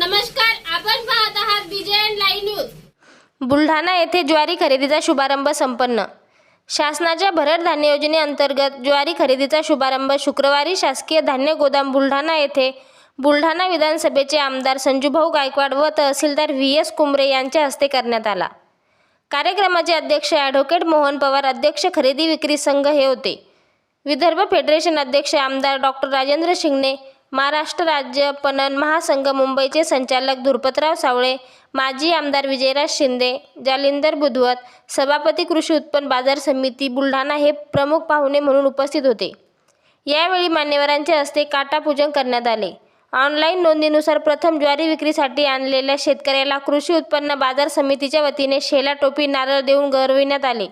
नमस्कार आपण पाहत आहात बीजेएन लाईव्ह न्यूज बुलढाणा येथे ज्वारी खरेदीचा शुभारंभ संपन्न. शासनाच्या भरड धान्य योजनेअंतर्गत ज्वारी खरेदीचा शुभारंभ शुक्रवारी शासकीय धान्य गोदाम बुलढाणा येथे बुलढाणा विधानसभेचे आमदार संजूभाऊ गायकवाड व तहसीलदार व्ही एस कुंबरे यांच्या हस्ते करण्यात आला. कार्यक्रमाचे अध्यक्ष ॲडव्होकेट मोहन पवार अध्यक्ष खरेदी विक्री संघ हे होते. विदर्भ फेडरेशन अध्यक्ष आमदार डॉक्टर राजेंद्र शिंगणे महाराष्ट्र राज्य पणन महासंघ मुंबईचे संचालक धुरपतराव सावळे माजी आमदार विजयराज शिंदे जालिंदर बुधवत सभापती कृषी उत्पन्न बाजार समिती बुलढाणा हे प्रमुख पाहुणे म्हणून उपस्थित होते. यावेळी मान्यवरांच्या हस्ते काटापूजन करण्यात आले. ऑनलाईन नोंदणीनुसार प्रथम ज्वारी विक्रीसाठी आणलेल्या शेतकऱ्याला कृषी उत्पन्न बाजार समितीच्या वतीने शेला टोपी नारळ देऊन गौरविण्यात आले.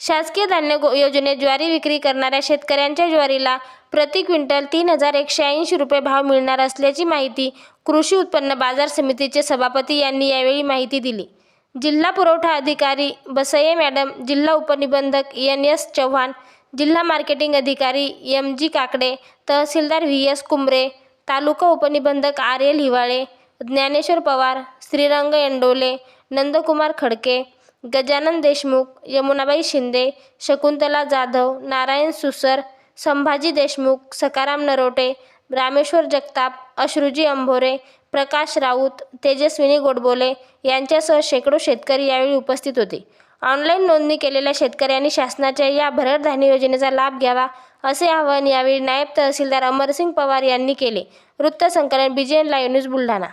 शासकीय धान्य योजनेत ज्वारी विक्री करणाऱ्या शेतकऱ्यांच्या ज्वारीला प्रति क्विंटल तीन हजार एकशे ऐंशी रुपये भाव मिळणार असल्याची माहिती कृषी उत्पन्न बाजार समितीचे सभापती यांनी यावेळी माहिती दिली. जिल्हा पुरवठा अधिकारी बसये मॅडम जिल्हा उपनिबंधक एन एस चव्हाण जिल्हा मार्केटिंग अधिकारी M G Kakade tehsildar V S Kumbare taluka उपनिबंधक आर एल हिवाळे ज्ञानेश्वर पवार श्रीरंग एंडोले नंदकुमार खडके गजानन देशमुख यमुनाबाई शिंदे शकुंतला जाधव नारायण सुसर संभाजी देशमुख सकाराम नरोटे रामेश्वर जगताप अश्रुजी अंभोरे प्रकाश राऊत तेजस्विनी गोडबोले यांच्यासह शेकडो शेतकरी यावेळी उपस्थित होते. ऑनलाईन नोंदणी केलेल्या शेतकऱ्यांनी शासनाच्या या भरड धान्य योजनेचा लाभ घ्यावा असे आवाहन यावेळी नायब तहसीलदार अमरसिंग पवार यांनी केले. वृत्तसंकलन बीजेएन लाईव्ह न्यूज बुलढाणा.